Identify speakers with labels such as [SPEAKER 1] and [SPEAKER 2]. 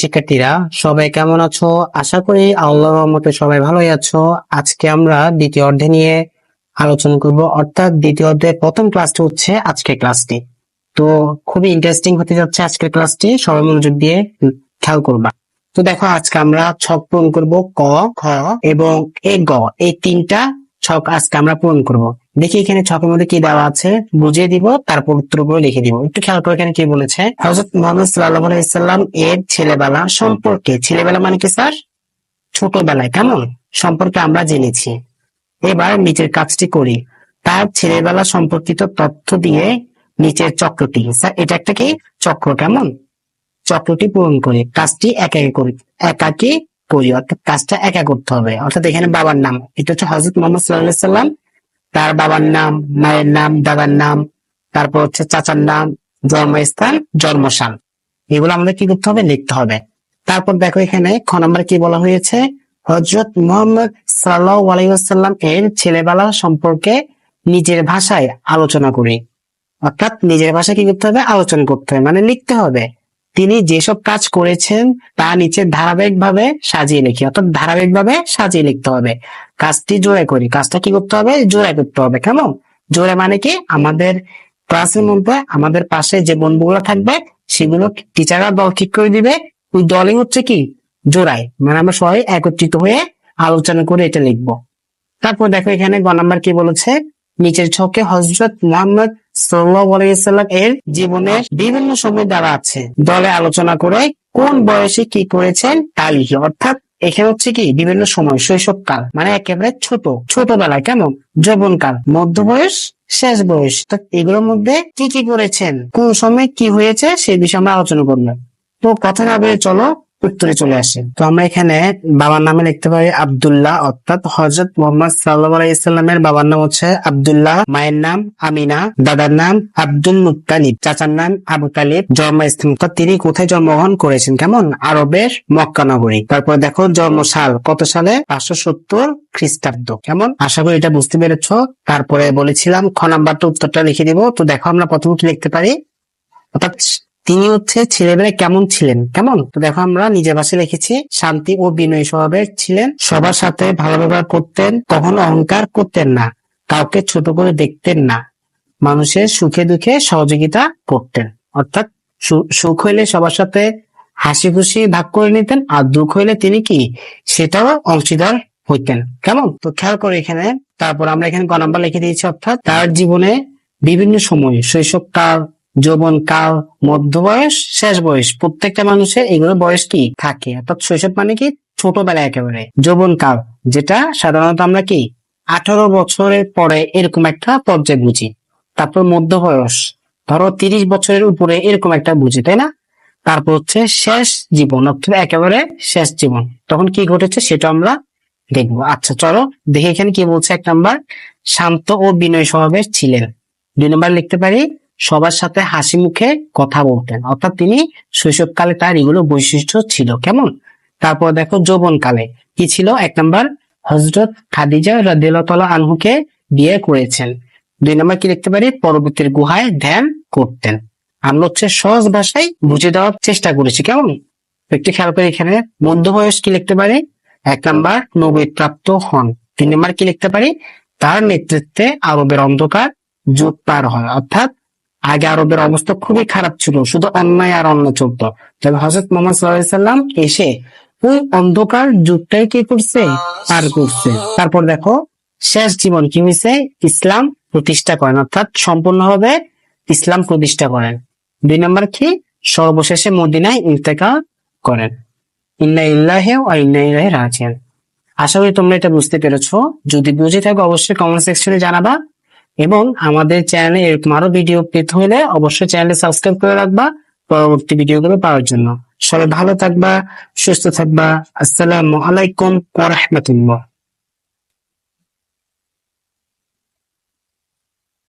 [SPEAKER 1] শিক্ষার্থীরা, সবাই কেমন আছো? আশা করি আল্লাহর রহমতে সবাই ভালোই আছো। আজকে আমরা দ্বিতীয় অর্ধে নিয়ে আলোচনা করব। অর্থাৎ দ্বিতীয় অধ্যায়ের প্রথম ক্লাসটি হচ্ছে আজকের ক্লাসটি। তো খুবই ইন্টারেস্টিং হতে যাচ্ছে আজকের ক্লাসটি। সবাই মনোযোগ দিয়ে খেয়াল করবা। তো দেখো, আজকে আমরা ছক পূরণ করব ক, খ এবং এ, গ। এই তিনটা ছক আজকে আমরা পূরণ করব। দেখি এখানে ছকের মধ্যে কি দেওয়া আছে। বুঝিয়ে দিব, তারপর উত্তরগুলো লিখে দিব। একটু খেয়াল করে এখানে কি বলেছে? হজরত মোহাম্মদ সাল্লাহ আলাইসাল্লাম এর ছেলেবেলা সম্পর্কে, ছেলেবেলা মানে কি স্যার? ছোটবেলায়, কেমন? সম্পর্কে আমরা জেনেছি। এবার নিচের কাজটি করি। তার ছেলেবেলা সম্পর্কিত তথ্য দিয়ে নিচের চক্রটি, স্যার, এটা একটা কি? চক্র, কেমন? চক্রটি পূরণ করি, কাজটি একা করি, একাকি করি, অর্থাৎ কাজটা একা করতে হবে। অর্থাৎ এখানে বাবার নাম, এটা হচ্ছে হজরত মোহাম্মদ সাল্লাহ সাল্লাম তার বাবার নাম, মায়ের নাম, দাদার নাম, তারপর হচ্ছে চাচার নাম, জন্মস্থান জন্মসাল এগুলো আমাদের কি করতে হবে? লিখতে হবে। তারপর দেখো এখানে খ নম্বর কি বলা হয়েছে? হজরত মোহাম্মদ সাল্লাহ এর ছেলেবেলা সম্পর্কে নিজের ভাষায় আলোচনা করি। অর্থাৎ নিজের ভাষায় কি করতে হবে? আলোচনা করতে হবে। মানে লিখতে হবে। তিনি যেসব কাজ করেছেন, তা নিচে ধারাবাহিক ভাবে সাজিয়ে লিখি। অর্থাৎ ধারাবাহিক ভাবে সাজিয়ে লিখতে হবে। কাজটি জোরে করি। কাজটা কি করতে হবে? জোরে করতে হবে। কেমন? জোরে মানে কি? আমাদের ক্লাসের মধ্যে আমাদের পাশে যে বন্ধুগুলো থাকবে, সেগুলো টিচাররা দল ঠিক করে দিবে। ওই দলই হচ্ছে কি? জোড়ায়। মানে আমরা সবাই একত্রিত হয়ে আলোচনা করে এটা লিখব। তারপর দেখো এখানে গ নাম্বার কি বলেছে? নিচের ছকে হজরত মোহাম্মদ সাল্লাম এর জীবনের বিভিন্ন সময় দ্বারা আছে। দলে আলোচনা করে কোন বয়সে কি করেছেন তা লিখি অর্থাৎ এখানে হচ্ছে কি, বিভিন্ন সময়, শৈশবকাল মানে একেবারে ছোট ছোটবেলায় কেমন, যৌবনকাল মধ্য বয়স শেষ বয়স, তো এগুলোর মধ্যে কি কি করেছেন, কোন সময় কি হয়েছে সে বিষয়ে আমরা আলোচনা করলাম তো কথা না বলে চলো উত্তরে চলে আসে। তো আমরা এখানে বাবার নামে লিখতে পারি আব্দুল্লাহ, অর্থাৎ হজরত মোহাম্মদ সাল্লাহ ইসলামের বাবার নাম হচ্ছে আব্দুল্লাহ, মায়ের নাম আমিনা, দাদার নাম আব্দুল মুত্তালিব, চাচার নাম আবু তালিব জন্মস্থান তিনি কোথায় জন্মগ্রহণ করেছেন কেমন? আরবের মক্কা নগরী। তারপর দেখো জন্মসাল কত সালে? পাঁচশো সত্তর খ্রিস্টাব্দ। কেমন? আশা করি এটা বুঝতে পেরেছ। তারপরে বলেছিলাম, খ নাম্বারটা উত্তরটা লিখে দিব। তো দেখো আমরা প্রথমত লিখতে পারি? অর্থাৎ তিনি হচ্ছে ছেলেবেলায় কেমন ছিলেন? কেমন? তো দেখো, আমরা নিজের ভাষায় লিখেছি, শান্তি ও বিনয় স্বভাবের ছিলেন, সবার সাথে ভালো ব্যবহার করতেন, কখনো অহংকার করতেন না, কাউকে ছোট করে দেখতেন না, মানুষের সুখে দুঃখে সহযোগিতা করতেন। অর্থাৎ সুখ হইলে সবার সাথে হাসি খুশি ভাগ করে নিতেন, আর দুঃখ হইলে তিনি কি? সেটাও অংশীদার হইতেন। কেমন? তো খেয়াল করে এখানে, তারপর আমরা এখানে গ নাম্বার লিখে দিয়েছি, অর্থাৎ তার জীবনে বিভিন্ন সময় শৈশবকাল যৌবন, কাল, মধ্য বয়স, শেষ বয়স। প্রত্যেকটা মানুষের এগুলো বয়স কি? থাকে। অর্থাৎ শৈশব মানে কি? ছোটবেলা একেবারে। যৌবন, কাল, যেটা সাধারণত আমরা কি? আঠারো বছরের পরে এরকম একটা পর্যায়ে বুঝি। তারপর মধ্য বয়স। ধরো তিরিশ বছরের উপরে এরকম একটা বুঝি, তাই না? তারপর হচ্ছে শেষ জীবন, অর্থাৎ একেবারে শেষ জীবন। তখন কি ঘটেছে সেটা আমরা দেখব। আচ্ছা চলো দেখে এখানে কি বলছে। এক নাম্বার, শান্ত ও বিনয় স্বভাবের ছিলেন। দুই নম্বর লিখতে পারি সবার সাথে হাসি মুখে কথা বলতেন। অর্থাৎ তিনি শৈশবকালে তার এগুলো বৈশিষ্ট্য ছিল। কেমন? তারপর দেখো যৌবনকালে। কি ছিল? এক নম্বর হজরত খাদিজা রাদিয়াল্লাহু আনহুকে বিয়ে করেছেন। দুই নম্বর কি লিখতে পারি? পরবর্তীর গুহায় ধ্যান করতেন। আমরা হচ্ছে সহজ ভাষায় বুঝে দেওয়ার চেষ্টা করেছি। কেমন? একটু খেয়াল করে এখানে মধ্য বয়স কি লিখতে পারি? এক নম্বর নবী প্রাপ্ত হন। তিন নম্বর কি লিখতে পারি? তার নেতৃত্বে আরবের অন্ধকার যুগ পার হয়। অর্থাৎ আগে আরবের অবস্থা খুবই খারাপ ছিল, শুধু অন্যায় আর অন্য চলতো। তবে হজরত মোহাম্মদ সাল্লাম এসে ওই অন্ধকার যুগটাই কি করছে? পার করছে। তারপর দেখো, শেষ জীবন কি হয়েছে ইসলাম প্রতিষ্ঠা করেন। অর্থাৎ সম্পূর্ণভাবে ইসলাম প্রতিষ্ঠা করেন। দুই নম্বর কি? সর্বশেষে মদিনায় ইন্তেকাল করেন। ইন্না আশা করি তোমরা এটা বুঝতে পেরেছ। যদি বুঝে থাকো, অবশ্যই কমেন্ট সেকশনে জানাবা। এবং আমাদের চ্যানেলে এরকম আরও ভিডিও পেতে হলে অবশ্যই চ্যানেলে সাবস্ক্রাইব করে রাখবা পরবর্তী ভিডিও গুলো পাওয়ার জন্য। সবাই ভালো থাকবা, সুস্থ থাকবা। আসসালামু আলাইকুম রাহমাতুল্লাহ।